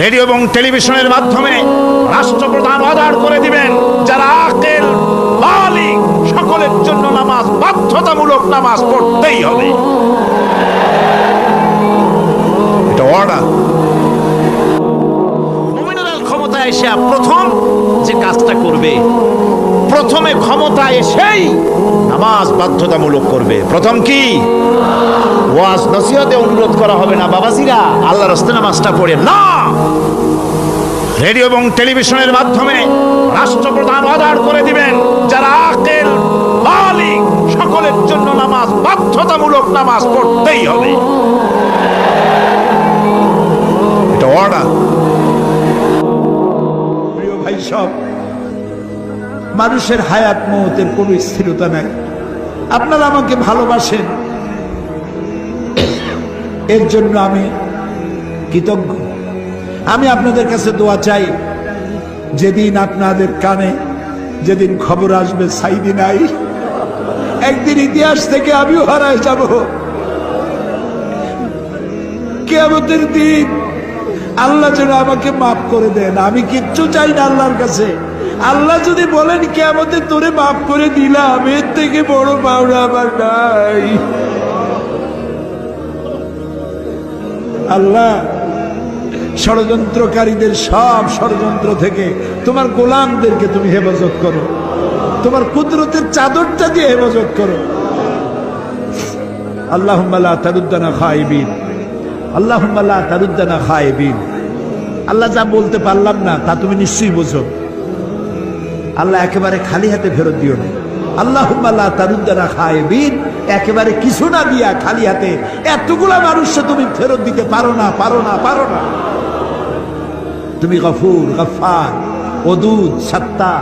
Radio এবং টেলিভিশনের মাধ্যমে রাষ্ট্রপ্রধান অর্ডার করে দিবেন, যারা আকেল বালিক সকলের জন্য নামাজ, বাধ্যতামূলক নামাজ পড়তেই হবে। এটা অর্ডার ক্ষমতায় প্রথম যে কাজটা করবে, প্রথমে ক্ষমতা এসেই নামাজ বাধ্যতামূলক করবে। প্রথম কি? ওয়াজ নসিহতে অনুরোধ করা হবে না, বাবাজিরা। আল্লাহ রাস্তে নামাজটা পড়ে না। রেডিও এবং টেলিভিশনের মাধ্যমে রাষ্ট্রপ্রধান অর্ডার করে দিবেন, যারা আকেল বালিক সকলের জন্য নামাজ বাধ্যতামূলক নামাজ পড়তেই হবে। এটা অর্ডার প্রিয় ভাই সব, মানুষের হায়াত মহতের কোনো স্থিরতা নাই। আপনারা আমাকে ভালোবাসেন। এর জন্য আমি কৃতজ্ঞ। আমি আপনাদের কাছে দোয়া চাই, যেদিন আপনাদের কানে যেদিন খবর আসবে, সাইদি নাই। একদিন ইতিহাস থেকে আমিও হারায় যাব। কেয়ামতের দিন আল্লাহ যেন আমাকে মাফ করে দেন। আমি কিচ্ছু চাই না আল্লাহর কাছে। আল্লাহ যদি বলেন কেয়ামতে তোরে মাফ করে দিলাম, এর থেকে বড় পাওনা আমার নাই। আল্লাহ, ষড়যন্ত্রকারীদের সব ষড়যন্ত্র থেকে তোমার গোলামদেরকে তুমি হেফাজত করো। তোমার কুদরতের চাদরটা দিয়ে হেফাজত করো। আল্লাহ তারুদ্দানা খাইবিন। আল্লাহ তারুদ্দানা খাইবিন। আল্লাহ যা বলতে পারলাম না, তা তুমি নিশ্চয়ই বোঝো। আল্লাহ একেবারে খালি হাতে ফেরত দিও না। আল্লাহ তারুদ্দানা খাইবিন একেবারে কিছু না দিয়া খালি হাতে এতগুলা মানুষকে তুমি ফেরত দিতে পারো না পারো না পারো না। তুমি গফুর গফার ওদুদ সত্তা